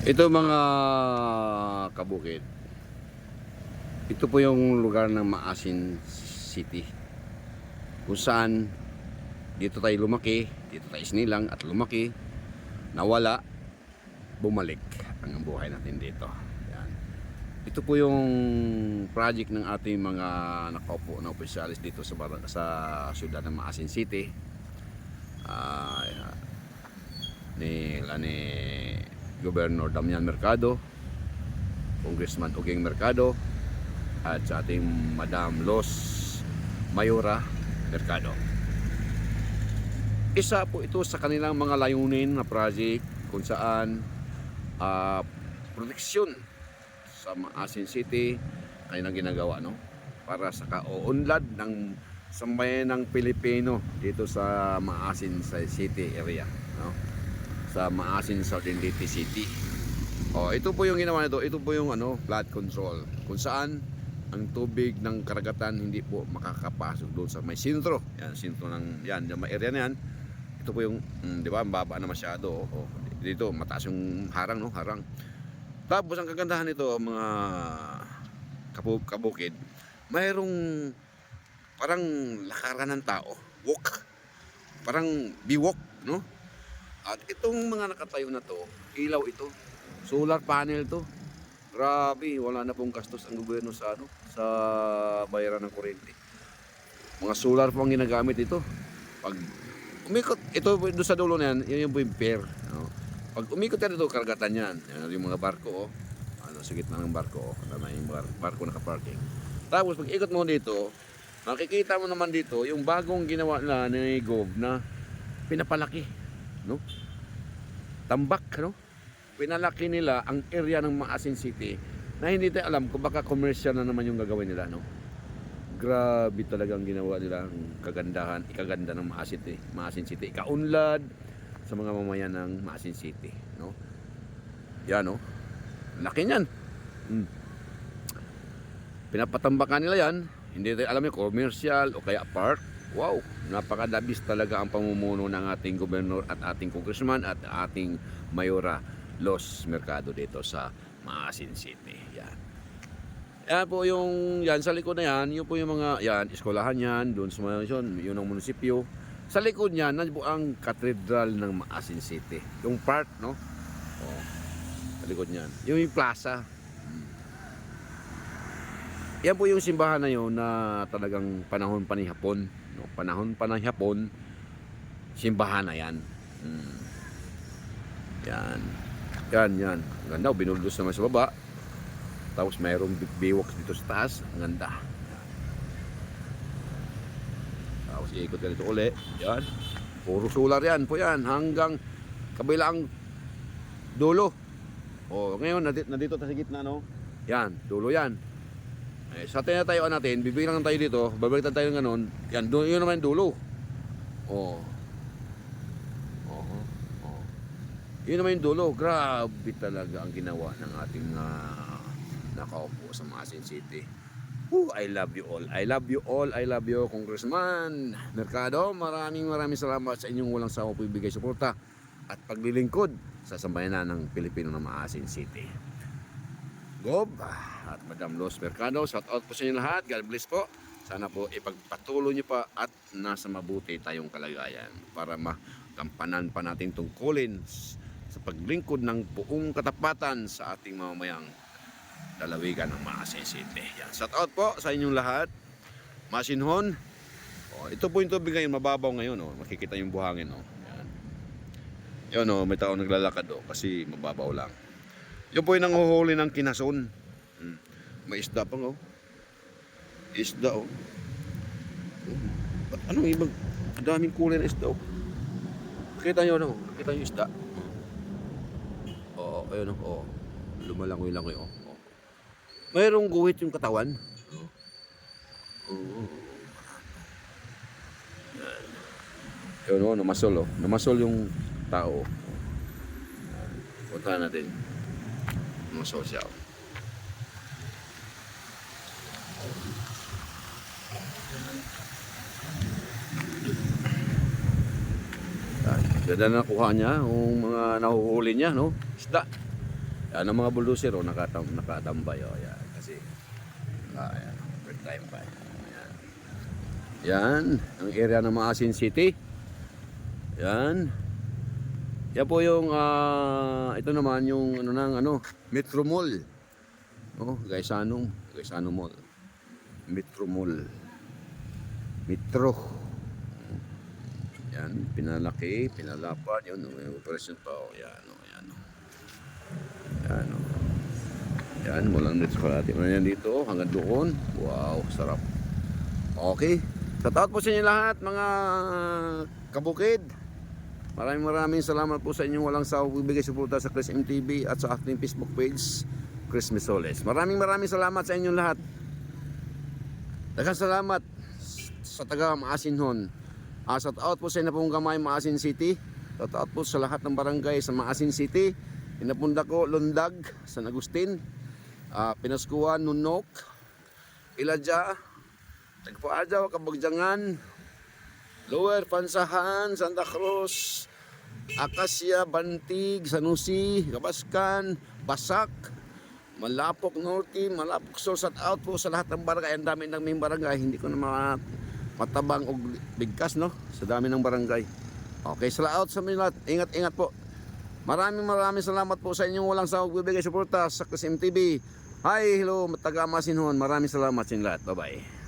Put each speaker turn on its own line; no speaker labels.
Ito mga kabukid. Ito po yung lugar ng Maasin City. Kung saan dito tayo lumaki, dito tayo sinilang at lumaki, nawala, bumalik ang buhay natin dito. Yan. Ito po yung project ng ating mga nakaupo na opisyalis dito sa sa siyudad ng Maasin City. Ah, ni ni Governor Damian Mercado, Congressman Uging Mercado, at sa ating Madam Los Mayora Mercado. Isa po ito sa kanilang mga layunin na project kung saan ah, proteksyon sa Maasin City kanilang ginagawa no para sa kauunlad ng sambayan ng Pilipino dito sa Maasin City area no sa Maasin Southern Leyte City. Oh, ito po yung ginawa nito. Ito po yung ano, flood control. Kung saan ang tubig ng karagatan hindi po makakapasok doon sa may sentro. Yan, sentro ng yan, yung area na yan. Ito po yung, mm, di ba, baba na masyado. Oh, dito, mataas yung harang, no? Harang. Tapos ang kagandahan nito, mga kabu- kabukid, mayroong parang lakaran ng tao. Walk. Parang biwalk, no? At itong mga nakatayo na to, ilaw ito. Solar panel to. Grabe, wala na pong gastos ang gobyerno sa ano, sa bayaran ng kuryente. Mga solar po ang ginagamit ito. Pag umikot, ito doon sa dulo na yan, yun yung yung pair. No? Pag umikot yan ito, karagatan yan. Yan yung mga barko, oh. Ano, sa gitna ng barko, oh. Ano, may bar barko nakaparking. Tapos pag ikot mo dito, makikita mo naman dito yung bagong ginawa na ni Gov na pinapalaki no? Tambak, no? Pinalaki nila ang area ng Maasin City na hindi tayo alam kung baka commercial na naman yung gagawin nila, no? Grabe talaga ang ginawa nila, ang kagandahan, ikaganda ng Maasin City, Maasin City, ikaunlad sa mga mamayan ng Maasin City, no? Yan, no? Laki niyan. Hmm. Pinapatambakan nila yan, hindi tayo alam yung commercial o kaya park. Wow, napakadabis talaga ang pamumuno ng ating gobernador at ating congressman at ating mayora Los Mercado dito sa Maasin City. Yan. Yan po yung yan sa likod na yan, yun po yung mga yan, eskwelahan yan, doon sa yun, yun ang munisipyo. Sa likod niyan, nandiyan ang katedral ng Maasin City. Yung park, no? Oh, sa likod niyan. Yung, yung plaza, yan po yung simbahan na yun na talagang panahon pa ni Hapon. No? Panahon pa ng Hapon, simbahan na yan. Mm. Yan. Yan, yan. Ganda, binuldos naman sa baba. Tapos mayroong biwak dito sa taas. Ang ganda. Tapos iikot ka dito uli. Yan. Puro solar yan po yan. Hanggang kabilang dulo. O, ngayon, nandito, nandito sa gitna, no? Yan, dulo yan. Eh, sa tinatayuan natin, bibigyan lang tayo dito, babalitan tayo ng ganun. Yan, doon, yun naman yung dulo. Oh. Oo. Oh. Yun naman yung dulo. Grabe talaga ang ginawa ng ating uh, nakaupo sa Masin City. Woo, I love you all. I love you all. I love you, Congressman Mercado. Maraming maraming salamat sa inyong walang sawa po ibigay suporta at paglilingkod sa sambayanan ng Pilipino ng Maasin City. Gob at Madam Los Mercado. Shout out po sa inyo lahat. God bless po. Sana po ipagpatuloy niyo pa at nasa mabuti tayong kalagayan para makampanan pa natin tungkulin sa paglingkod ng buong katapatan sa ating mamamayang dalawigan ng Maasin City. Yan. Shout out po sa inyong lahat. Masinhon. Oh, ito po yung tubig ngayon, mababaw ngayon. Oh. Makikita yung buhangin. Oh. Yan. Yun, oh, may tao naglalakad oh, kasi mababaw lang. Yun po yung nanguhuli ng kinason. Hmm. May isda pa oh. Isda oh. Ba't ano ibang ang daming kulay na isda oh. Kita nyo no? Kita nyo isda. Oo, ayun oh. Oh. Lumalangoy-langoy oh. oh. Mayroong guhit yung katawan. Oo. Oh. Yan. Yun oh, namasol oh. Namasol yung tao. oh. Punta natin mga social. Ganda na nakuha niya, yung mga nahuhuli niya, no? Isda. Yan ang mga bulldozer oh, nakatam, nakatambay oh, yan. Kasi, ah, yan, overtime pa. Yan. Yan, ang area ng Maasin City. Yan. Yan po yung, ah, ito naman yung ano nang ano, Metro Mall. Oh, Gaisanong, Gaisano Mall. Metro Mall. Metro. Yan, pinalaki, pinalapad, yun, yung operation pa, oh, yan, oh, yan, oh. Yan, oh. Yan, walang net kalahati na yan dito, hanggang doon. Wow, sarap. Okay. Shoutout po sa inyo lahat, mga kabukid. Maraming maraming salamat po sa inyong walang sawang bibigay suporta sa Chris MTV at sa aking Facebook page, Chris Misoles. Maraming maraming salamat sa inyong lahat. Daghang salamat sa taga Maasinhon. Uh, shout out po sa inyo pong gamay Maasin City. Shout out po sa lahat ng barangay sa Maasin City. Pinapunda ko Lundag, San Agustin, uh, Pinaskuan, Nunok, Iladya, Tagpaajaw, Kabagjangan, Lower Pansahan, Santa Cruz, Akasya, Bantig, Sanusi, Kabaskan, Basak, Malapok Norte, Malapok Sur, shout out po sa lahat ng barangay. Ang dami ng barangay, hindi ko na ma- matabang o bigkas no sa dami ng barangay. Okay, shout out sa mga. Ingat-ingat po. Maraming maraming salamat po sa inyong walang sawag bibigay suporta sa Chris MTV. Hi, hello, taga Masinhon. Maraming salamat sa inyo lahat. Bye-bye.